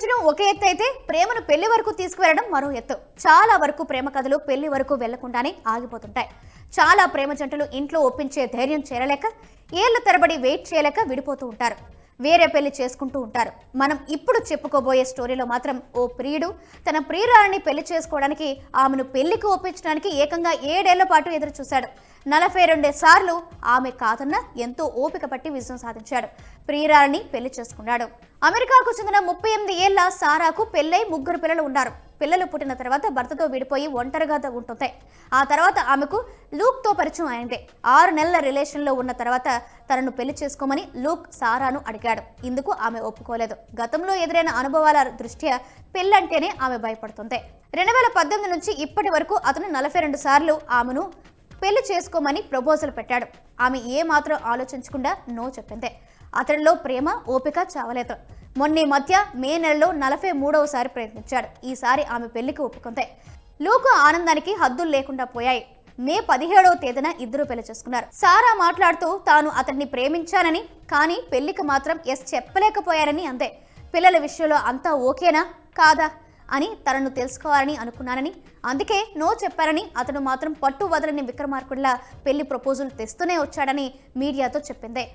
ప్రేమించడం ఒక ఎత్తు అయితే ప్రేమను పెళ్ళి వరకు తీసుకువెళ్ళడం మరో ఎత్తు. చాలా వరకు ప్రేమ కథలు పెళ్ళి వరకు వెళ్ళకుండానే ఆగిపోతుంటాయి. చాలా ప్రేమ జంటలు ఇంట్లో ఒప్పించే ధైర్యం చేరలేక ఏళ్ళ తరబడి వెయిట్ చేయలేక విడిపోతూ ఉంటారు. వేరే పెళ్ళి చేసుకుంటూ ఉంటారు. మనం ఇప్పుడు చెప్పుకోబోయే స్టోరీలో మాత్రం ఓ ప్రియుడు తన ప్రియురాలని పెళ్ళి చేసుకోవడానికి ఆమెను పెళ్ళికి ఒప్పించడానికి ఏకంగా ఏడేళ్ళ పాటు ఎదురు చూశాడు నలభై రెండు సార్లు ఆమె కాదన్న ఎంతో ఓపిక పట్టి విజయం సాధించాడు. ప్రియురాలని పెళ్ళి చేసుకున్నాడు. అమెరికాకు చెందిన ముప్పై ఎనిమిది ఏళ్ళ సారాకు పెళ్ళై ముగ్గురు పిల్లలు ఉన్నారు. పిల్లలు పుట్టిన తర్వాత భర్తతో విడిపోయి ఒంటరిగా ఉంటుంది ఆ తర్వాత ఆమెకు లూక్తో పరిచయం అయింది. ఆరు నెలల రిలేషన్లో ఉన్న తర్వాత తనను పెళ్ళి చేసుకోమని లూక్ సారాను అడిగాడు. ఇందుకు ఆమె ఒప్పుకోలేదు. గతంలో ఎదురైన అనుభవాల దృష్ట్యా పెళ్ళంటేనే ఆమె భయపడుతుంది రెండు వేల పద్దెనిమిది నుంచి ఇప్పటి వరకు అతను నలభై రెండు సార్లు ఆమెను పెళ్ళి చేసుకోమని ప్రపోజల్ పెట్టాడు. ఆమె ఏ మాత్రం ఆలోచించకుండా నో చెప్పింది. అతనిలో ప్రేమ ఓపిక చావలేదు. మొన్న మధ్య మే నెలలో నలభై మూడవసారి ప్రయత్నించాడు. ఈసారి ఆమె పెళ్ళికి ఒప్పుకుంది. లోకు ఆనందానికి హద్దులు లేకుండా పోయాయి. మే పదిహేడవ తేదీన ఇద్దరు పెళ్ళి చేసుకున్నారు. సారా మాట్లాడుతూ తాను అతన్ని ప్రేమించానని కానీ పెళ్ళికి మాత్రం ఎస్ చెప్పలేకపోయారని అంతే పిల్లల విషయంలో అంతా ఓకేనా? కాదా? అని తనను తెలుసుకోవాలని అనుకున్నానని అందుకే నో చెప్పారని అతను మాత్రం పట్టు వదలని విక్రమార్కుడిలా పెళ్ళి ప్రపోజల్ తెస్తూనే వచ్చాడని మీడియాతో చెప్పింది.